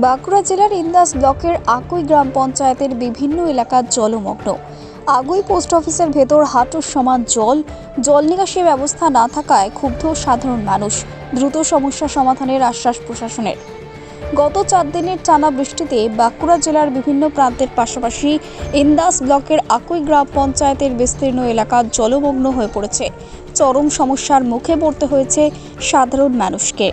বাঁকুড়া জেলার ইন্দাস ব্লকের আকুই গ্রাম পঞ্চায়েতের বিভিন্ন এলাকা জলমগ্ন। আগুই পোস্ট অফিসের ভেতর হাঁটুর সমান জল জল নিকাশি ব্যবস্থা না থাকায় ক্ষুব্ধ সাধারণ মানুষ। দ্রুত সমস্যা সমাধানের আশ্বাস প্রশাসনের। গত চার দিনের টানা বৃষ্টিতে বাঁকুড়া জেলার বিভিন্ন প্রান্তের পাশাপাশি ইন্দাস ব্লকের আকুই গ্রাম পঞ্চায়েতের বিস্তীর্ণ এলাকা জলমগ্ন হয়ে পড়েছে। চরম সমস্যার মুখে পড়তে হয়েছে সাধারণ মানুষকে।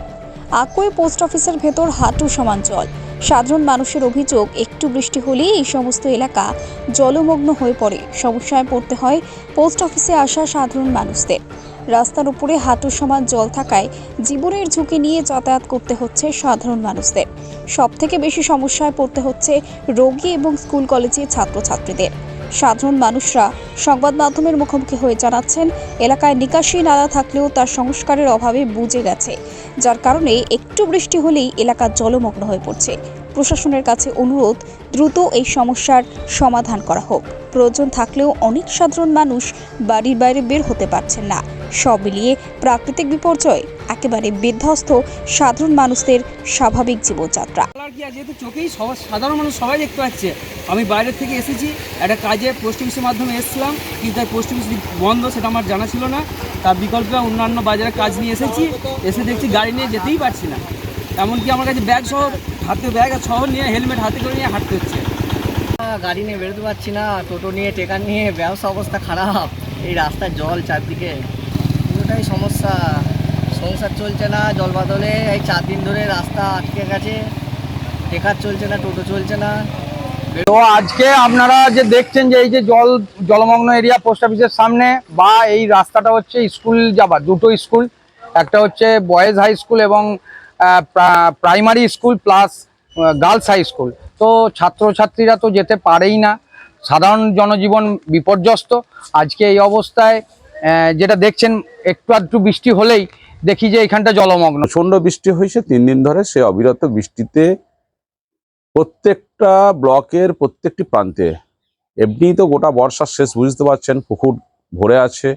আকুই পোস্ট অফিসের ভেতর হাঁটু সমান জল। সাধারণ মানুষের অভিযোগ, একটু বৃষ্টি হলেই এই সমস্ত এলাকা জলমগ্ন হয়ে পড়ে। সমস্যায় পড়তে হয় পোস্ট অফিসে আসা সাধারণ মানুষদের। রাস্তার উপরে হাঁটু সমান জল থাকায় জীবনের ঝুঁকি নিয়ে যাতায়াত করতে হচ্ছে সাধারণ মানুষদের। সব থেকে বেশি সমস্যায় পড়তে হচ্ছে রোগী এবং স্কুল কলেজের ছাত্রছাত্রীদের। সাধারণ মানুষরা। সংবাদ মাধ্যমের মুখোমুখি হয়ে জানাচ্ছেন, এলাকায় নিকাশি নালা থাকলেও তার সংস্কারের অভাবে বুঝে গেছে, যার কারণে একটু বৃষ্টি হলেই এলাকা জলমগ্ন হয়ে পড়ছে। প্রশাসনের কাছে অনুরোধ, দ্রুত এই সমস্যার সমাধান করা হোক। প্রয়োজন থাকলেও অনেক সাধারণ মানুষ বাড়ির বাইরে বের হতে পারছেন না। সব মিলিয়ে প্রাকৃতিক বিপর্যয় একেবারে বিধ্বস্ত সাধারণ মানুষদের স্বাভাবিক জীবনযাত্রা। যেহেতু চোখেই সাধারণ মানুষ সবাই দেখতে পাচ্ছে। আমি বাইরের থেকে এসেছি, একটা কাজে পোস্ট অফিসের মাধ্যমে এসেছিলাম, কিন্তু পোস্ট অফিস বন্ধ সেটা আমার জানা ছিল না। তার বিকল্পে অন্যান্য বাজারে কাজ নিয়ে এসেছি, এসে দেখছি গাড়ি নিয়ে যেতেই পারছি না। এমনকি আমার কাছে ব্যাগ সহ হাতে ব্যাগ আর নিয়ে হেলমেট হাতে করে নিয়ে হাঁটতে হচ্ছে। গাড়ি নিয়ে বেরোতে পারছি না, টোটো নিয়ে, টেকার নিয়ে, ব্যবসা অবস্থা খারাপ। এই রাস্তায় জল চারদিকে। পুরোটাই সমস্যা। সংসার চলছে না জল বাদলে এই চার দিন ধরে রাস্তা আটকে গেছে। টেকার চলছে না, টোটো চলছে না। তো আজকে আপনারা যে দেখছেন যে এই যে জল, জলমগ্ন এরিয়া পোস্ট অফিসের সামনে বা এই রাস্তাটা হচ্ছে স্কুল যাবার দুটো স্কুল। একটা হচ্ছে বয়েজ হাই স্কুল এবং primary school plus girls high school. তো ছাত্রছাত্রীরা তো যেতে পারেই না। সাধারণ জনজীবন বিপর্যস্ত। আজকে এই অবস্থায় যেটা দেখছেন, একটু আধটু বৃষ্টি হলেই দেখি যে এখানটা জলমগ্ন। প্রচণ্ড বৃষ্টি হয়েছে, তিন দিন ধরে সে অবিরত বৃষ্টিতে প্রত্যেকটা ব্লকের প্রত্যেকটি প্রান্তে। এমনিই তো গোটা বর্ষার শেষ, বুঝতে পারছেন, পুকুর ভরে আছে,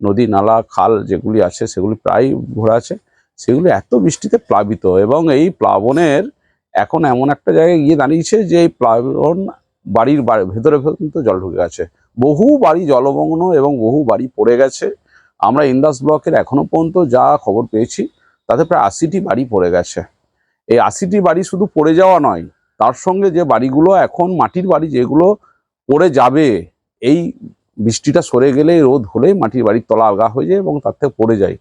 নদী, নালা, খাল যেগুলি আছে, সেগুলি প্রায় ভরে আছে। সেগুলি এত বৃষ্টিতে প্লাবিত এবং এই প্লাবনের এখন এমন একটা জায়গায় গিয়ে দাঁড়িয়েছে যে এই প্লাবন বাড়ির ভেতরে পর্যন্ত জল ঢুকে গেছে। বহু বাড়ি জলমগ্ন এবং বহু বাড়ি পড়ে গেছে। আমরা ইন্দাস ব্লকের এখনও পর্যন্ত যা খবর পেয়েছি, তাতে প্রায় আশিটি বাড়ি পড়ে গেছে। এই আশিটি বাড়ি শুধু পড়ে যাওয়া নয়, তার সঙ্গে যে বাড়িগুলো এখন মাটির বাড়ি যেগুলো পড়ে যাবে, এই বৃষ্টিটা সরে গেলে রোদ হলেই মাটির বাড়ির তলা আলগা হয়ে যায় এবং তার থেকে পড়ে যায়।